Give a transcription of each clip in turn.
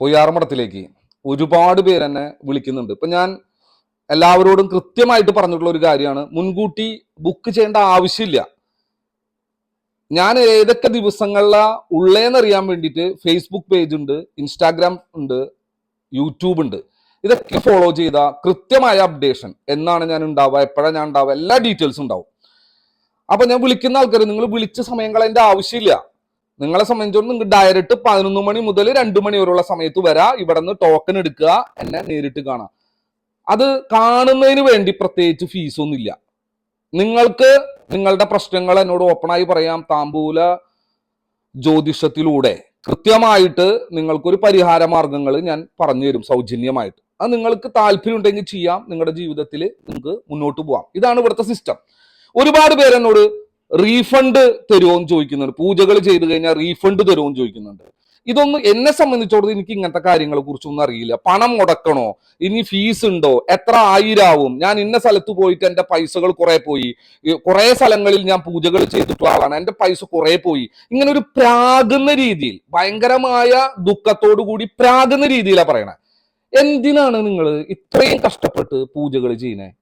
പൊയ്യാറമഠത്തിലേക്ക് ഒരുപാട് പേര് എന്നെ വിളിക്കുന്നുണ്ട്. ഇപ്പൊ ഞാൻ എല്ലാവരോടും കൃത്യമായിട്ട് പറഞ്ഞിട്ടുള്ള ഒരു കാര്യമാണ്. മുൻകൂട്ടി ബുക്ക് ചെയ്യേണ്ട ആവശ്യമില്ല. ഞാൻ ഏതൊക്കെ ദിവസങ്ങളിലാ ഉള്ളേന്നറിയാൻ വേണ്ടിയിട്ട് ഫേസ്ബുക്ക് പേജ് ഉണ്ട് ഇൻസ്റ്റാഗ്രാം ഉണ്ട് യൂട്യൂബ് ഉണ്ട്. ഇതൊക്കെ ഫോളോ ചെയ്ത കൃത്യമായ അപ്ഡേഷൻ എന്നാണ് ഞാൻ ഉണ്ടാവുക. എപ്പോഴാണ് ഞാൻ ഉണ്ടാവുക? എല്ലാ ഡീറ്റെയിൽസും ഉണ്ടാവും. അപ്പൊ ഞാൻ വിളിക്കുന്ന ആൾക്കാർ നിങ്ങൾ വിളിച്ച സമയം ആവശ്യമില്ല. നിങ്ങളെ സംബന്ധിച്ചോളം നിങ്ങൾക്ക് ഡയറക്റ്റ് പതിനൊന്ന് മണി മുതൽ രണ്ട് മണി വരെയുള്ള സമയത്ത് വരാ. ഇവിടെ നിന്ന് ടോക്കൺ എടുക്കുക. എന്നെ നേരിട്ട് കാണാം. അത് കാണുന്നതിന് വേണ്ടി പ്രത്യേകിച്ച് ഫീസൊന്നുമില്ല നിങ്ങൾക്ക് നിങ്ങളുടെ പ്രശ്നങ്ങൾ എന്നോട് ഓപ്പണായി പറയാം. താമ്പൂല ജ്യോതിഷത്തിലൂടെ. കൃത്യമായിട്ട് നിങ്ങൾക്കൊരു പരിഹാര മാർഗങ്ങൾ ഞാൻ പറഞ്ഞു തരും സൗജന്യമായിട്ട്. അത് നിങ്ങൾക്ക് താല്പര്യം ഉണ്ടെങ്കിൽ ചെയ്യാം. നിങ്ങളുടെ ജീവിതത്തിൽ നിങ്ങൾക്ക് മുന്നോട്ട് പോവാം. ഇതാണ് ഇവിടുത്തെ സിസ്റ്റം ഒരുപാട് പേര് എന്നോട് റീഫണ്ട് തരുമോ എന്ന് ചോദിക്കുന്നുണ്ട്. പൂജകൾ ചെയ്തു കഴിഞ്ഞാൽ റീഫണ്ട് തരുമോ എന്ന് ചോദിക്കുന്നുണ്ട്. ഇതൊന്നും എന്നെ സംബന്ധിച്ചോടത്ത് എനിക്ക് ഇങ്ങനത്തെ കാര്യങ്ങളെ കുറിച്ചൊന്നും അറിയില്ല. പണം മുടക്കണോ? ഇനി ഫീസ് ഉണ്ടോ? എത്ര ആയിരാവും? ഞാൻ ഇന്ന സ്ഥലത്ത് പോയിട്ട് എന്റെ പൈസകൾ കുറെ പോയി. കുറെ സ്ഥലങ്ങളിൽ ഞാൻ പൂജകൾ ചെയ്തിട്ടുള്ള ആളാണ്. എന്റെ പൈസ കുറെ പോയി. ഇങ്ങനെ ഒരു പ്രാകുന്ന രീതിയിൽ ഭയങ്കരമായ ദുഃഖത്തോടു കൂടി പ്രാകുന്ന രീതിയിലാണ് പറയണേ. എന്തിനാണ് നിങ്ങൾ ഇത്രയും കഷ്ടപ്പെട്ട് പൂജകൾ ചെയ്യുന്നത്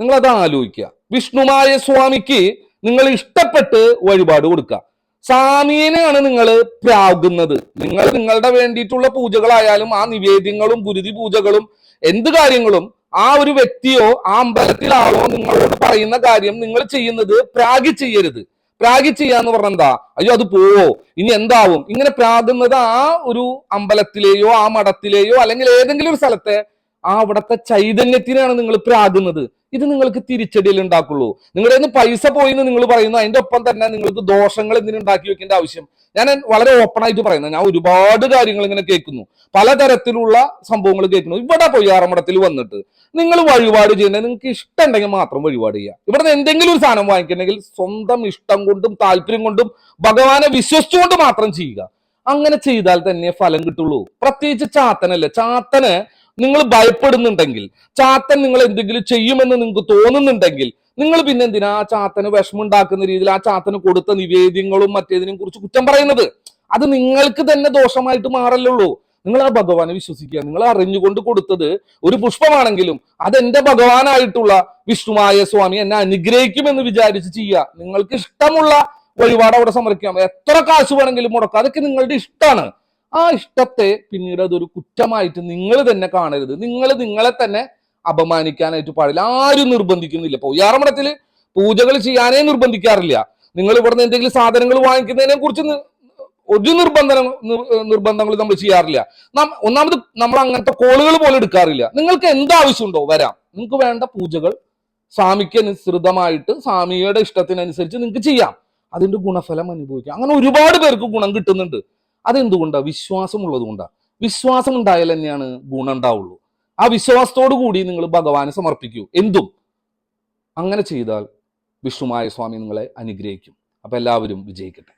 നിങ്ങൾ അത് ആലോചിക്കുക. വിഷ്ണുമായ സ്വാമിക്ക് നിങ്ങൾ ഇഷ്ടപ്പെട്ട് വഴിപാട് കൊടുക്കുക. സ്വാമീനെയാണ് നിങ്ങൾ പ്രാകുന്നത് നിങ്ങൾ നിങ്ങളുടെ വേണ്ടിയിട്ടുള്ള പൂജകളായാലും ആ നിവേദ്യങ്ങളും ഗുരുതി പൂജകളും എന്ത് കാര്യങ്ങളും ആ ഒരു വ്യക്തിയോ ആ അമ്പലത്തിലാളോ നിങ്ങളോട് പറയുന്ന കാര്യം നിങ്ങൾ ചെയ്യുന്നത് പ്രാഗി ചെയ്യരുത്. പ്രാഗി ചെയ്യാന്ന് പറഞ്ഞ എന്താ? അയ്യോ അത് പോവോ? ഇനി എന്താവും? ഇങ്ങനെ പ്രാകുന്നത് ആ ഒരു അമ്പലത്തിലെയോ ആ മഠത്തിലെയോ അല്ലെങ്കിൽ ഏതെങ്കിലും ഒരു സ്ഥലത്തെ ആ അവിടുത്തെ ചൈതന്യത്തിനാണ് നിങ്ങൾ പ്രാകുന്നത്. ഇത് നിങ്ങൾക്ക് തിരിച്ചടിയിൽ ഉണ്ടാക്കുള്ളൂ. നിങ്ങളുടെ നിന്ന് പൈസ പോയി എന്ന് നിങ്ങൾ പറയുന്നു. അതിന്റെ ഒപ്പം തന്നെ നിങ്ങൾക്ക് ദോഷങ്ങൾ എന്തിനും ഉണ്ടാക്കി വെക്കേണ്ട ആവശ്യം. ഞാൻ വളരെ ഓപ്പൺ ആയിട്ട് പറയുന്നത് ഞാൻ ഒരുപാട് കാര്യങ്ങൾ ഇങ്ങനെ കേൾക്കുന്നു. പലതരത്തിലുള്ള സംഭവങ്ങൾ കേൾക്കുന്നു. ഇവിടെ പൊയ്യാറമടത്തിൽ വന്നിട്ട് നിങ്ങൾ വഴിപാട് ചെയ്യുന്നത് നിങ്ങൾക്ക് ഇഷ്ടം ഉണ്ടെങ്കിൽ മാത്രം വഴിപാട് ചെയ്യുക. ഇവിടെ നിന്ന് എന്തെങ്കിലും ഒരു സാധനം വാങ്ങിക്കണമെങ്കിൽ സ്വന്തം ഇഷ്ടം കൊണ്ടും താല്പര്യം കൊണ്ടും ഭഗവാനെ വിശ്വസിച്ചുകൊണ്ട് മാത്രം ചെയ്യുക. അങ്ങനെ ചെയ്താൽ തന്നെ ഫലം കിട്ടുള്ളൂ. പ്രത്യേകിച്ച് ചാത്തനല്ലേ? ചാത്തന് നിങ്ങൾ ഭയപ്പെടുന്നുണ്ടെങ്കിൽ ചാത്തൻ നിങ്ങൾ എന്തെങ്കിലും ചെയ്യുമെന്ന് നിങ്ങൾക്ക് തോന്നുന്നുണ്ടെങ്കിൽ നിങ്ങൾ പിന്നെ എന്തിനാ ആ ചാത്തന് വിഷമുണ്ടാക്കുന്ന രീതിയിൽ ആ ചാത്തന് കൊടുത്ത നിവേദ്യങ്ങളും മറ്റേതിനെയും കുറിച്ച് കുറ്റം പറയുന്നത്? അത് നിങ്ങൾക്ക് തന്നെ ദോഷമായിട്ട് മാറല്ലുള്ളൂ നിങ്ങൾ ആ ഭഗവാനെ വിശ്വസിക്കുക. നിങ്ങൾ അറിഞ്ഞുകൊണ്ട് കൊടുത്തത് ഒരു പുഷ്പമാണെങ്കിലും അതെന്റെ ഭഗവാനായിട്ടുള്ള വിഷ്ണുമായ സ്വാമി എന്നെ അനുഗ്രഹിക്കുമെന്ന് വിചാരിച്ച് ചെയ്യുക. നിങ്ങൾക്ക് ഇഷ്ടമുള്ള വഴിപാട് അവിടെ സമർപ്പിക്കാം. എത്ര കാശ് വേണമെങ്കിലും മുടക്കാം. അതൊക്കെ നിങ്ങളുടെ ഇഷ്ടമാണ്. ആ ഇഷ്ടത്തെ പിന്നീട് അതൊരു കുറ്റമായിട്ട് നിങ്ങൾ തന്നെ കാണരുത്. നിങ്ങൾ നിങ്ങളെ തന്നെ അപമാനിക്കാനായിട്ട് പാടില്ല. ആരും നിർബന്ധിക്കുന്നില്ല. ഇപ്പൊ ഉയ്യാറമഠത്തിൽ പൂജകൾ ചെയ്യാനേ നിർബന്ധിക്കാറില്ല. നിങ്ങൾ ഇവിടുന്ന് എന്തെങ്കിലും സാധനങ്ങൾ വാങ്ങിക്കുന്നതിനെ കുറിച്ച് ഒരു നിർബന്ധന നിർബന്ധങ്ങൾ നമ്മൾ ചെയ്യാറില്ല. ഒന്നാമത് നമ്മൾ അങ്ങനത്തെ കോളുകൾ പോലും എടുക്കാറില്ല. നിങ്ങൾക്ക് എന്ത് ആവശ്യമുണ്ടോ വരാം. നിങ്ങൾക്ക് വേണ്ട പൂജകൾ സ്വാമിക്ക് അനുസൃതമായിട്ട് സ്വാമിയുടെ ഇഷ്ടത്തിനനുസരിച്ച് നിങ്ങൾക്ക് ചെയ്യാം. അതിന്റെ ഗുണഫലം അനുഭവിക്കാം. അങ്ങനെ ഒരുപാട് പേർക്ക് ഗുണം കിട്ടുന്നുണ്ട്. അതെന്തുകൊണ്ടാ? വിശ്വാസം കൊണ്ടാണ് കൊണ്ടാ വിശ്വാസം ഉണ്ടായാൽ തന്നെയാണ് ഗുണം ഉണ്ടാവുള്ളൂ. ആ വിശ്വാസത്തോടു കൂടി നിങ്ങൾ ഭഗവാനെ സമർപ്പിക്കൂ. എന്തും. അങ്ങനെ ചെയ്താൽ വിഷ്ണുമായ സ്വാമി നിങ്ങളെ അനുഗ്രഹിക്കും. അപ്പൊ എല്ലാവരും വിജയിക്കട്ടെ.